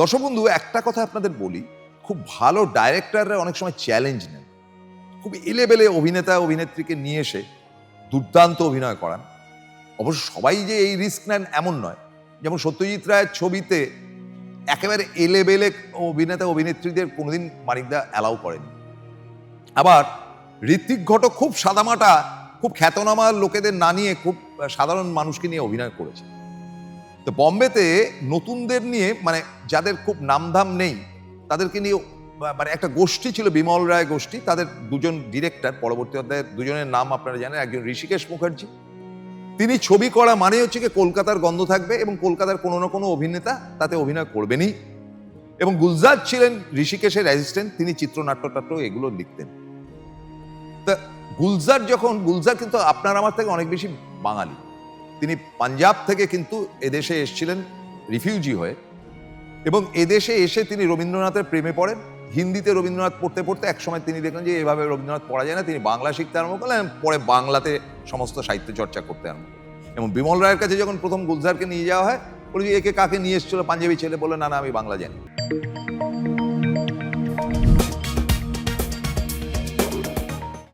দর্শক বন্ধু, একটা কথা আপনাদের বলি, খুব ভালো ডাইরেক্টররা অনেক সময় চ্যালেঞ্জ নেন। খুব এলেবেলে অভিনেতা, অভিনেত্রীকে নিয়ে এসে দুর্দান্ত অভিনয় করান। অবশ্য সবাই যে এই রিস্ক নেন এমন নয়। যেমন সত্যজিৎ রায়ের ছবিতে একেবারে এলেবেলে অভিনেতা, অভিনেত্রীদের কোনোদিন মানিকদা অ্যালাউ করেন। আবার ঋত্বিক ঘটক খুব সাদামাটা, খুব খ্যাতনামা লোকেদের না নিয়ে খুব সাধারণ মানুষকে নিয়ে অভিনয় করেছে। তো বম্বেতে নতুনদের নিয়ে মানে যাদের খুব নামধাম নেই, তাদেরকে নিয়ে মানে একটা গোষ্ঠী ছিল, বিমল রায় গোষ্ঠী, তাদের দুজন ডিরেক্টর পরবর্তী অধ্যায়ে দুজনের নাম আপনারা জানেন, একজন ঋষিকেশ মুখার্জি। তিনি ছবি করা মানে হচ্ছে কি, কলকাতার গন্ধ থাকবে এবং কলকাতার কোনো না কোনো অভিনেতা তাতে অভিনয় করবেনই। এবং গুলজার ছিলেন ঋষিকেশের অ্যাসিস্ট্যান্ট তিনি চিত্রনাট্য টাট্য এগুলো লিখতেন। তা গুলজার যখন, গুলজার কিন্তু আপনার আমার থেকে অনেক বেশি বাঙালি। তিনি পাঞ্জাব থেকে কিন্তু এদেশে এসেছিলেন রিফিউজি হয়ে। এবং এদেশে এসে তিনি রবীন্দ্রনাথের প্রেমে পড়েন। হিন্দিতে রবীন্দ্রনাথ পড়তে পড়তে একসময় তিনি দেখলেন যে এভাবে রবীন্দ্রনাথ পড়া যায় না, তিনি বাংলা শিখতে আরম্ভ করলেন পরে বাংলাতে সমস্ত সাহিত্য চর্চা করতে আরম্ভ এবং বিমল রায়ের কাছে যখন প্রথম গুলজারকে নিয়ে যাওয়া হয়, বলে একে কাকে নিয়ে এসেছিল পাঞ্জাবি ছেলে? বলে না না, আমি বাংলা জানি